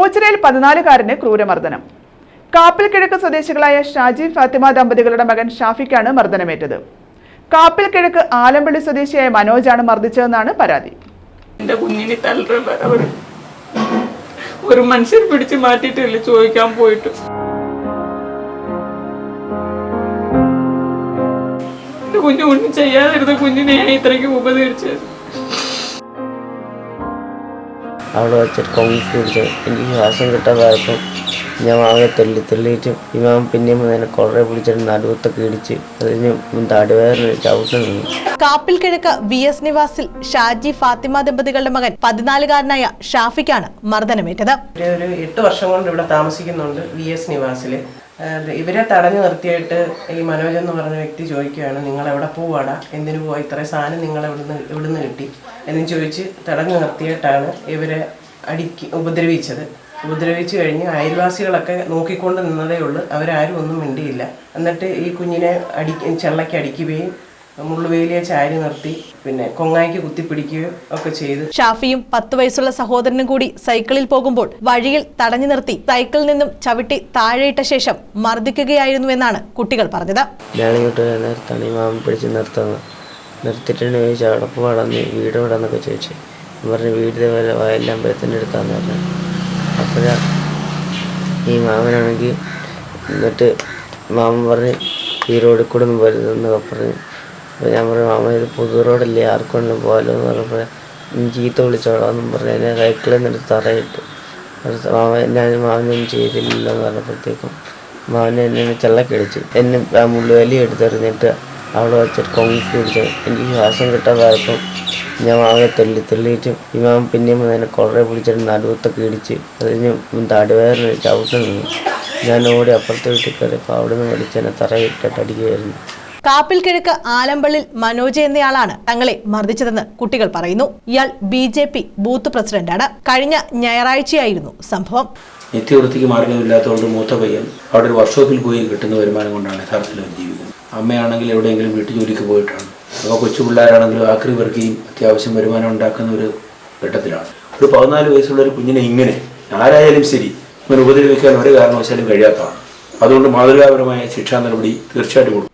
ഓച്ചിറയിൽ പതിനാലുകാരന് ക്രൂരമർദ്ദനം. കാപ്പിൽ കിഴക്ക് സ്വദേശികളായ ഷാജി ഫാത്തിമ ദമ്പതികളുടെ മകൻ ഷാഫിക്കാണ് മർദ്ദനമേറ്റത്. കാപ്പിൽ കിഴക്ക് ആലമ്പള്ളി സ്വദേശിയായ മനോജാണ് മർദ്ദിച്ചതെന്നാണ് പരാതി. കുഞ്ഞിനെ ഒരു മനുഷ്യർ പിടിച്ച് മാറ്റിയിട്ടില്ല ചോദിക്കാൻ പോയിട്ട്? കുഞ്ഞു കുഞ്ഞു ചെയ്യാതിരുന്ന കുഞ്ഞിനെ ഇത്രയ്ക്ക് ഉപകരിച്ചത് അവിടെ വെച്ചിട്ട് കൊങ്ങി പിടിച്ചു എനിക്ക് ശ്വാസം കിട്ടാതായപ്പം ഞാൻ ആകെ തെല്ലി തെല്ലിയിട്ടും ഇമാൻ പിന്നെയും അതിനെ കുറേ പിടിച്ചിട്ട് നടുവത്തൊക്കെ ഇടിച്ച് അതിന് തടിവേദന ചവിട്ട് നിന്നു കാപ്പിൽ കിഴക്ക് വി എസ് നിവാസിൽ ഷാജി ഫാത്തിമ ദമ്പതികളുടെ മകൻ പതിനാലുകാരനായ ഷാഫിക്കാണ് മർദ്ദനമേറ്റത്. ഒരു എട്ട് വർഷം കൊണ്ട് ഇവിടെ താമസിക്കുന്നുണ്ട് വി എസ് നിവാസിൽ ഇവരെ തടഞ്ഞു നിർത്തിയിട്ട് ഈ മനോജ് എന്ന് പറഞ്ഞ വ്യക്തി ചോദിക്കുകയാണ് നിങ്ങൾ എവിടെ പോവാടാ? എന്തിനു പോവാ? ഇത്രയും സാധനം നിങ്ങൾ എവിടുന്ന് എവിടുന്ന് കിട്ടി. എന്ന് ചോദിച്ച് തടഞ്ഞു നിർത്തിയിട്ടാണ് ഇവരെ അടിക്ക് ഉപദ്രവിച്ചത്. ഉപദ്രവിച്ചു കഴിഞ്ഞ് അയൽവാസികളൊക്കെ നോക്കിക്കൊണ്ട് നിന്നതേ ഉള്ളൂ. അവരാരും ഒന്നും മിണ്ടിയില്ല. എന്നിട്ട് ഈ കുഞ്ഞിനെ അടി ചെള്ളയ്ക്ക് അടിക്കുകയും മുള്ളുവേലിയെ ചാരി നിർത്തി പിന്നെ കൊങ്ങായിക്ക് കുത്തിപ്പിടിക്കുകയോ ഒക്കെ ചെയ്ത്. ഷാഫിയും പത്ത് വയസ്സുള്ള സഹോദരനും കൂടി സൈക്കിളിൽ പോകുമ്പോൾ വഴിയിൽ തടഞ്ഞു നിർത്തി സൈക്കിളിൽ നിന്നും ചവിട്ടി താഴെയിട്ട ശേഷം മർദ്ദിക്കുകയായിരുന്നു എന്നാണ് കുട്ടികൾ പറഞ്ഞത്. നേരത്താണ് ഈ മാമൻ പിടിച്ച് നിർത്തുന്നത്. നിർത്തിയിട്ടാണ് ചോദിച്ചു അവിടെ പോവാടാന്ന് വീട് വിടാന്നൊക്കെ ചോദിച്ചു. പറഞ്ഞ് പറഞ്ഞു വീട് ഇതേപോലെ വയലമ്പലത്തിന്റെ അടുത്താന്ന് പറഞ്ഞു. അപ്പോഴാ ഈ മാമനാണെങ്കിൽ എന്നിട്ട് മാമൻ പറഞ്ഞ് ഈ റോഡിൽ കൂടെ ഒന്നും വരുന്നതെന്നൊക്കെ പറഞ്ഞ്. അപ്പോൾ ഞാൻ പറഞ്ഞു മാമ ഇത് പുതു റോഡല്ലേ ആർക്കൊണ്ടും പോകാലോ എന്ന് പറഞ്ഞപ്പോൾ "നീ ചീത്ത വിളിച്ചോളാന്നും പറഞ്ഞ് എന്നെ സൈക്കിളിൽ നിന്ന് തറയിട്ട്. അത് മാമ ഞാൻ മാമനൊന്നും ചെയ്തില്ലല്ലോ എന്ന് പറഞ്ഞപ്പോഴത്തേക്കും മാമനെ എന്നെ ചെള്ളക്കടിച്ചു എന്നെ ആ മുള്ളുവലി എടുത്തെറിഞ്ഞിട്ട് അവിടെ വെച്ചിട്ട് കൊങ്ങിക്ക് പിടിച്ചു എനിക്ക് ശ്വാസം കിട്ടാതായപ്പം ഞാൻ മാമയെ തെല്ലി തെല്ലിയിട്ടും ഇമാം പിന്നെയും എന്നെ കുറേ പിടിച്ചിട്ട് നടുവത്തൊക്കെ ഇടിച്ച്. അതിന് തടിവേറിന് ചവിട്ട് നിന്നു. ഞാൻ ഓടി അപ്പുറത്തെ വീട്ടിൽ കയറിയപ്പോൾ അവിടെ നിന്ന് വലിച്ചെന്നെ തറയിട്ടിട്ട് അടിക്കുകയായിരുന്നു. കാപ്പിൽ കിഴക്ക് ആലമ്പള്ളിൽ മനോജ് എന്നയാളാണ് തങ്ങളെ മർദ്ദിച്ചതെന്ന് കുട്ടികൾ പറയുന്നു. ഇയാൾ ബി ജെ പി ബൂത്ത് പ്രസിഡന്റാണ്. കഴിഞ്ഞ ഞായറാഴ്ചയായിരുന്നു സംഭവം. നിത്യവൃത്തിക്ക് മാർഗമില്ലാത്തതുകൊണ്ട് മൂത്ത പയ്യൻ അവിടെ ഒരു വർഷോപ്പിൽ പോയി കിട്ടുന്ന വരുമാനം കൊണ്ടാണ് യഥാർത്ഥത്തിൽ ജീവിക്കുന്നത്. അമ്മയാണെങ്കിൽ എവിടെയെങ്കിലും വീട്ടു ജോലിക്ക് പോയിട്ടാണ്. അപ്പോൾ കൊച്ചു പിള്ളേരാണെങ്കിലും ആക്രി വർക്കുകയും അത്യാവശ്യം വരുമാനം ഉണ്ടാക്കുന്ന ഒരു ഘട്ടത്തിലാണ്. ഒരു പതിനാല് വയസ്സുള്ള ഒരു കുഞ്ഞിനെ ഇങ്ങനെ ആരായാലും ശരി ഇങ്ങനെ ഉപദ്രവിക്കാൻ ഒരു കാരണവശാലും കഴിയാത്തതാണ്. അതുകൊണ്ട് മാതൃകാപരമായ ശിക്ഷാ നടപടി തീർച്ചയായിട്ടും കൊടുക്കും.